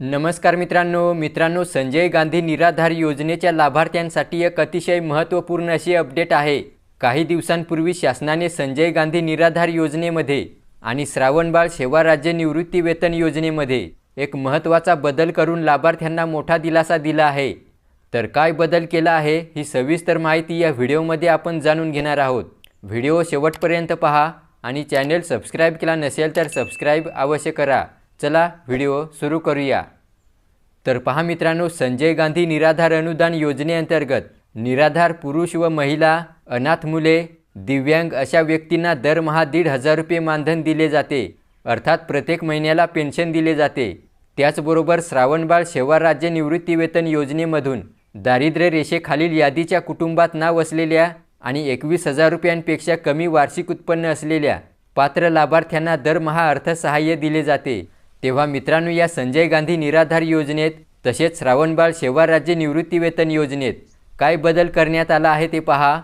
नमस्कार मित्रांनो मित्रांनो संजय गांधी निराधार योजनेच्या लाभार्थ्यांसाठी एक अतिशय महत्त्वपूर्ण अशी अपडेट आहे. काही दिवसांपूर्वी शासनाने संजय गांधी निराधार योजनेमध्ये आणि श्रावणबाळ सेवा राज्य निवृत्ती वेतन योजनेमध्ये एक महत्त्वाचा बदल करून लाभार्थ्यांना मोठा दिलासा दिला आहे. तर काय बदल केला आहे ही सविस्तर माहिती या व्हिडिओमध्ये आपण जाणून घेणार आहोत. व्हिडिओ शेवटपर्यंत पहा आणि चॅनेल सबस्क्राईब केला नसेल तर सबस्क्राईब अवश्य करा. चला व्हिडिओ सुरू करूया. तर पहा मित्रांनो संजय गांधी निराधार अनुदान योजनेअंतर्गत निराधार पुरुष व महिला अनाथ मुले दिव्यांग अशा व्यक्तींना दरमहा दीड हजार रुपये मानधन दिले जाते. अर्थात प्रत्येक महिन्याला पेन्शन दिले जाते. त्याचबरोबर श्रावणबाळ सेवा राज्य निवृत्तीवेतन योजनेमधून दारिद्र्य रेषेखालील यादीच्या कुटुंबात नाव असलेल्या आणि एकवीस हजार रुपयांपेक्षा कमी वार्षिक उत्पन्न असलेल्या पात्र लाभार्थ्यांना दरमहा अर्थसहाय्य दिले जाते. तेव्हा मित्रांनो या संजय गांधी निराधार योजनेत तसेच श्रावणबाळ सेवा राज्य निवृत्तीवेतन योजनेत काय बदल करण्यात आला आहे ते पहा.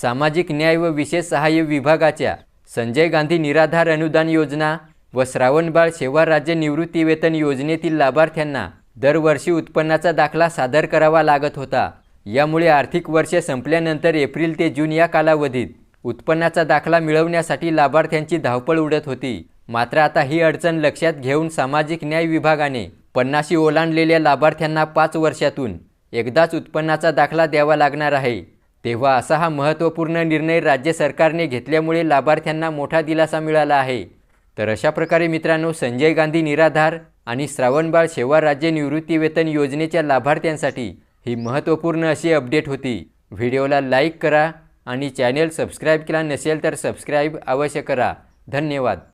सामाजिक न्याय व विशेष सहाय्य विभागाच्या संजय गांधी निराधार अनुदान योजना व श्रावणबाळ सेवा राज्य निवृत्तीवेतन योजनेतील लाभार्थ्यांना दरवर्षी उत्पन्नाचा दाखला सादर करावा लागत होता. यामुळे आर्थिक वर्ष संपल्यानंतर एप्रिल ते जून या कालावधीत उत्पन्नाचा दाखला मिळवण्यासाठी लाभार्थ्यांची धावपळ उडत होती. मात्र आता ही अडचण लक्षात घेऊन सामाजिक न्याय विभागाने पन्नाशी ओलांडलेल्या लाभार्थ्यांना पाच वर्षातून एकदाच उत्पन्नाचा दाखला द्यावा लागणार आहे. तेव्हा असा हा महत्त्वपूर्ण निर्णय राज्य सरकारने घेतल्यामुळे लाभार्थ्यांना मोठा दिलासा मिळाला आहे. तर अशा प्रकारे मित्रांनो संजय गांधी निराधार आणि श्रावणबाळ सेवा राज्य निवृत्तीवेतन योजनेच्या लाभार्थ्यांसाठी ही महत्त्वपूर्ण अशी अपडेट होती. व्हिडिओला लाईक करा आणि चॅनेल सबस्क्राईब केला नसेल तर सबस्क्राईब अवश्य करा. धन्यवाद.